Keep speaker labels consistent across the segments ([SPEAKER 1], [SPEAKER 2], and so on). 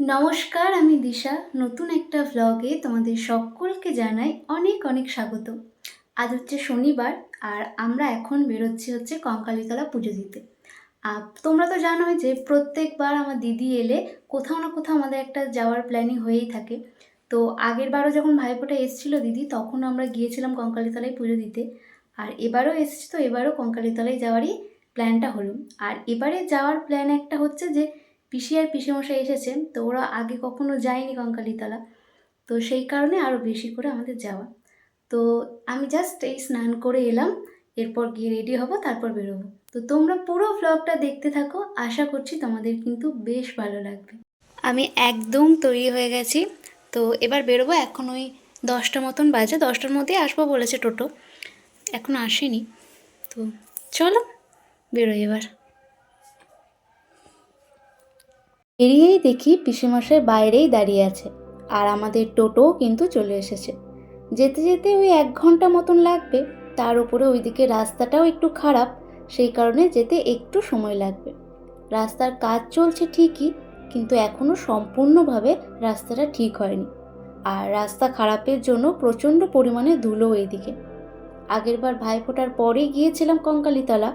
[SPEAKER 1] নমস্কার, আমি দিশা। নতুন একটা ভ্লগে তোমাদের সকলকে জানাই অনেক অনেক স্বাগত। আজ হচ্ছে শনিবার আর আমরা এখন বেরোচ্ছি হচ্ছে কঙ্কালীতলা পুজো দিতে। আর তোমরা তো জানোই যে প্রত্যেকবার আমার দিদি এলে কোথাও না কোথাও আমাদের একটা যাওয়ার প্ল্যানিং হয়েই থাকে। তো আগের বারও যখন ভাইফোঁটা এসেছিল দিদি, তখন আমরা গিয়েছিলাম কঙ্কালীতলায় পুজো দিতে। আর এবারও এসেছি তো, এবারও কঙ্কালীতলায় যাওয়ারই প্ল্যানটা হলো। আর এবারে যাওয়ার প্ল্যান একটা হচ্ছে যে পিসি আর পিসেমশাই এসেছেন, তো ওরা আগে কখনো যায়নি কঙ্কালীতলা। তো সেই কারণে আরও বেশি করে আমাদের যাওয়া। তো আমি জাস্ট এই স্নান করে এলাম, এরপর গিয়ে রেডি হব, তারপর বেরোবো। তো তোমরা পুরো ভ্লগটা দেখতে থাকো, আশা করছি তোমাদের কিন্তু বেশ ভালো লাগবে। আমি একদম তৈরি হয়ে গেছি, তো এবার বেরোবো এখন ওই দশটা মতন বাজে, দশটার মধ্যেই আসব বলেছে টোটো। এখন আসেনি, তো চলো বেরোই এবার। বেরিয়েই দেখি পিসেমশাই বাইরেই দাঁড়িয়ে আছে আর আমাদের টোটোও কিন্তু চলে এসেছে। যেতে যেতে ওই এক ঘণ্টা মতন লাগবে, তার উপরে ওইদিকে রাস্তাটাও একটু খারাপ, সেই কারণে যেতে একটু সময় লাগবে। রাস্তার কাজ চলছে ঠিকই, কিন্তু এখনও সম্পূর্ণভাবে রাস্তাটা ঠিক হয়নি আর রাস্তা খারাপের জন্য প্রচণ্ড পরিমাণে ধুলো এইদিকে আগেরবার ভাইফোঁটার পরেই গিয়েছিলাম কঙ্কালীতলা,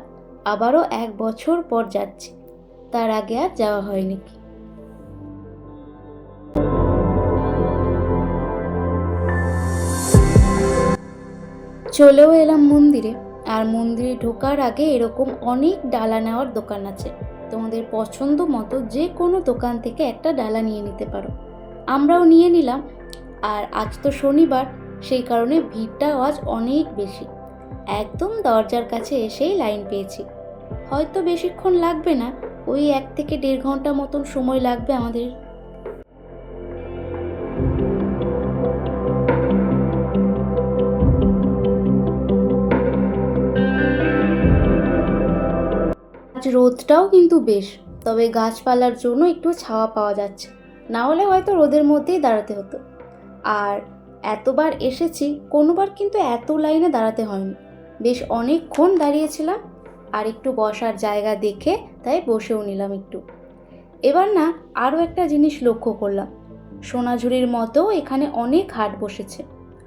[SPEAKER 1] আবারও এক বছর পর যাচ্ছি, তার আগে আর যাওয়া হয়নি। চলেও এলাম মন্দিরে। আর মন্দিরে ঢোকার আগে এরকম অনেক ডালা নেওয়ার দোকান আছে। তোমাদের পছন্দ মতো যে কোনো দোকান থেকে একটা ডালা নিয়ে নিতে পারো। আমরাও নিয়ে নিলাম। আর আজ তো শনিবার, সেই কারণে ভিড়টাও আজ অনেক বেশি। একদম দরজার কাছে এসেই লাইন পেয়েছি। হয়তো বেশিক্ষণ লাগবে না, ওই এক থেকে দেড় ঘণ্টা মতন সময় লাগবে আমাদের। আজ রোদটাও কিন্তু বেশ, তবে গাছপালার জন্য একটু ছাওয়া পাওয়া যাচ্ছে। না হলে হয়তো রোদের মধ্যেই দাঁড়াতে হতো। আর এতবার এসেছি, কোনোবার কিন্তু এত লাইনে দাঁড়াতে হয়নি। বেশ অনেকক্ষণ দাঁড়িয়েছিলাম আর একটু বসার জায়গা দেখে তাই বসেও নিলাম একটু। এবার না, আরও একটা জিনিস লক্ষ্য করলাম। সোনাঝুরির মতো এখানে অনেক হাট বসেছে।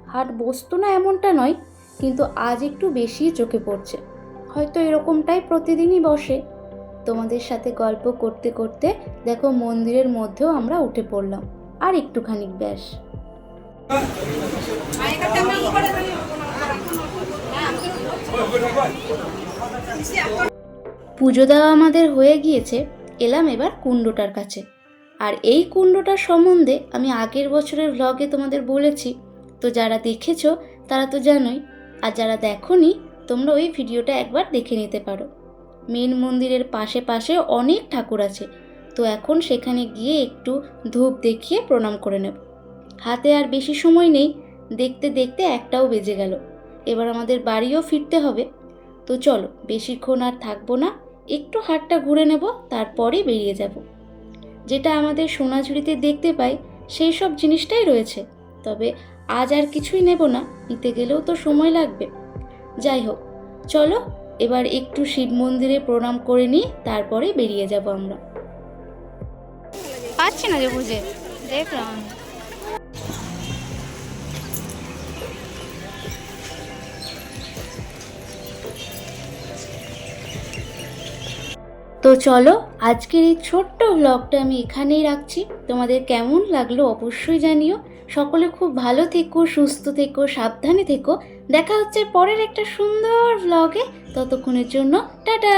[SPEAKER 1] হাট বসতো না এমনটা নয়, কিন্তু আজ একটু বেশি চোখে পড়ছে। হয়তো এরকমটাই প্রতিদিনই বসে। তোমাদের সাথে গল্প করতে করতে দেখো মন্দিরের মধ্যেও আমরা উঠে পড়লাম। আর একটুখানি ব্যাস। পুজো দেওয়া আমাদের হয়ে গিয়েছে, এলাম এবার কুণ্ডটার কাছে। আর এই কুণ্ডটার সম্বন্ধে আমি আগের বছরের ভ্লগে তোমাদের বলেছি, তো যারা দেখেছ তারা তো জানোই, আর যারা দেখোনি তোমরা ওই ভিডিওটা একবার দেখে নিতে পারো। মেন মন্দিরের পাশে পাশে অনেক ঠাকুর আছে। তো এখন সেখানে গিয়ে একটু ধূপ দেখিয়ে প্রণাম করে নেব। হাতে আর বেশি সময় নেই। দেখতে দেখতে একটাও বেজে গেল। এবার আমাদের বাড়িও ফিরতে হবে। তো চলো, বেশিক্ষণ আর থাকব না। একটু হাটটা ঘুরে নেব, তারপরে বেরিয়ে যাব। যেটা আমাদের সোনাঝুরিতে দেখতে পাই, সেই সব জিনিসটাই রয়েছে। তবে আজ আর কিছুই নেব না। নিতে গেলেও তো সময় লাগবে। যাই হোক চলো এবার একটু শিব মন্দিরে প্রণাম করে নিই তারপরে বেরিয়ে যাব আমরা।
[SPEAKER 2] পাচ্ছি না যে বুঝে দেখলাম।
[SPEAKER 1] তো চলো আজকের এই ছোট্ট ব্লগটা আমি এখানেই রাখছি। তোমাদের কেমন লাগল অবশ্যই জানিও। সকলে খুব ভালো থেকো, সুস্থ থেকো, সাবধানে থেকো। দেখা হচ্ছে পরের একটা সুন্দর ব্লগে ততক্ষণের জন্য, টাটা!